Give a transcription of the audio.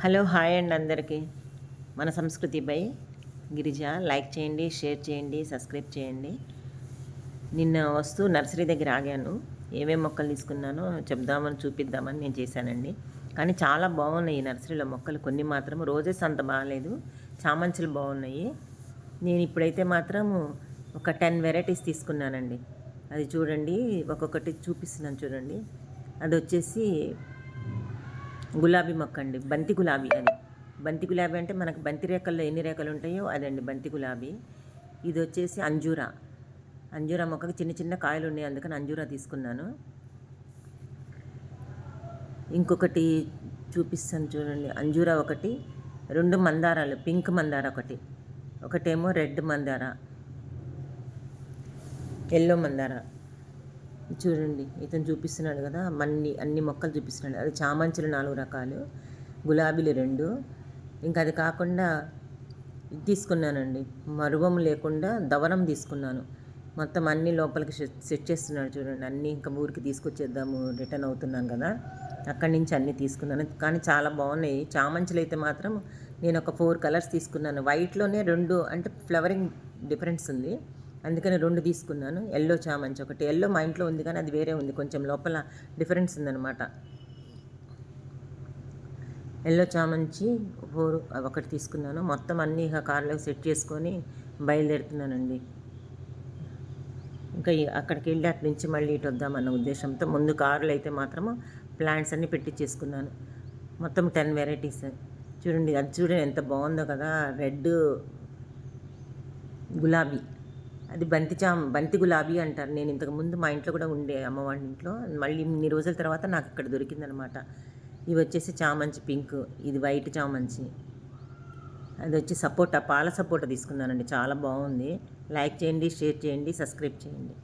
Hello hi అండి అందరికీ. మన సంస్కృతి బై గిరిజ. లైక్ చేయండి షేర్ చేయండి సబ్స్క్రైబ్ చేయండి. నిన్న వస్తూ నర్సరీ దగ్గర ఆగాను. ఏమేమి మొక్కలు తీసుకున్నానో చెప్దామని చూపిద్దామని నేను చేశానండి. కానీ చాలా బాగున్నాయి ఈ నర్సరీలో మొక్కలు. కొన్ని మాత్రం రోజెస్ అంత బాగాలేదు. చామంచులు బాగున్నాయి. నేను ఇప్పుడైతే మాత్రం ఒక టెన్ వెరైటీస్ తీసుకున్నానండి. అది చూడండి ఒక్కొక్కటి చూపిస్తున్నాను చూడండి. అది వచ్చేసి గులాబీ మొక్క అండి బంతి గులాబీ అది బంతి గులాబీ అంటే మనకు బంతి రేఖల్లో ఎన్ని రేఖలు ఉంటాయో అదండి బంతి గులాబీ. ఇది వచ్చేసి అంజూరా. అంజూరా మొక్కకి చిన్న చిన్న కాయలు ఉన్నాయి అందుకని అంజూరా తీసుకున్నాను. ఇంకొకటి చూపిస్తాను చూడండి. అంజూరా ఒకటి రెండు మందారాలు పింక్ మందార ఒకటి. ఒకటేమో రెడ్ మందార ఎల్లో మందార. చూడండి ఇతను చూపిస్తున్నాడు కదా మన్ని అన్ని మొక్కలు చూపిస్తున్నాడు. అది చామంచులు నాలుగు రకాలు గులాబీలు రెండు. ఇంకా అది కాకుండా తీసుకున్నానండి. మరువం లేకుండా దవనం తీసుకున్నాను. మొత్తం అన్ని లోపలికి సెట్ చేస్తున్నాడు చూడండి. అన్నీ ఇంకా ఊరికి తీసుకొచ్చేద్దాము రిటర్న్ అవుతున్నాను కదా. అక్కడి నుంచి అన్నీ తీసుకున్నాను. కానీ చాలా బాగున్నాయి. చామంచులు అయితే మాత్రం నేను ఒక ఫోర్ కలర్స్ తీసుకున్నాను. వైట్లోనే రెండు అంటే ఫ్లవరింగ్ డిఫరెన్స్ ఉంది. అందుకని రెండు తీసుకున్నాను. ఎల్లో చామంచి ఒకటి. ఎల్లో మా ఇంట్లో ఉంది కానీ అది వేరే ఉంది. కొంచెం లోపల డిఫరెన్స్ ఉందన్నమాట. ఎల్లో చామంచి ఫోర్ ఒకటి తీసుకున్నాను. మొత్తం అన్నీ ఇక కార్లో సెట్ చేసుకొని బయలుదేరుతున్నానండి. ఇంకా అక్కడికి వెళ్ళి అటు నుంచి మళ్ళీ ఇటు వద్దామన్న ఉద్దేశంతో ముందు కార్లు అయితే మాత్రము ప్లాంట్స్ అన్నీ పెట్టించేసుకున్నాను మొత్తం టెన్ వెరైటీస్ చూడండి అది చూడండి ఎంత బాగుందో కదా. రెడ్ గులాబీ. అది బంతి చామ బంతి గులాబీ అంటారు. నేను ఇంతకుముందు మా ఇంట్లో కూడా ఉండే అమ్మవాడి ఇంట్లో. మళ్ళీ ఇన్ని రోజుల తర్వాత నాకు ఇక్కడ దొరికిందనమాట. ఇవి వచ్చేసి చామంచి పింక్ ఇది వైట్ చామంచి అది వచ్చి సపోటా పాల సపోటా తీసుకున్నానండి. చాలా బాగుంది. లైక్ చేయండి షేర్ చేయండి సబ్స్క్రైబ్ చేయండి.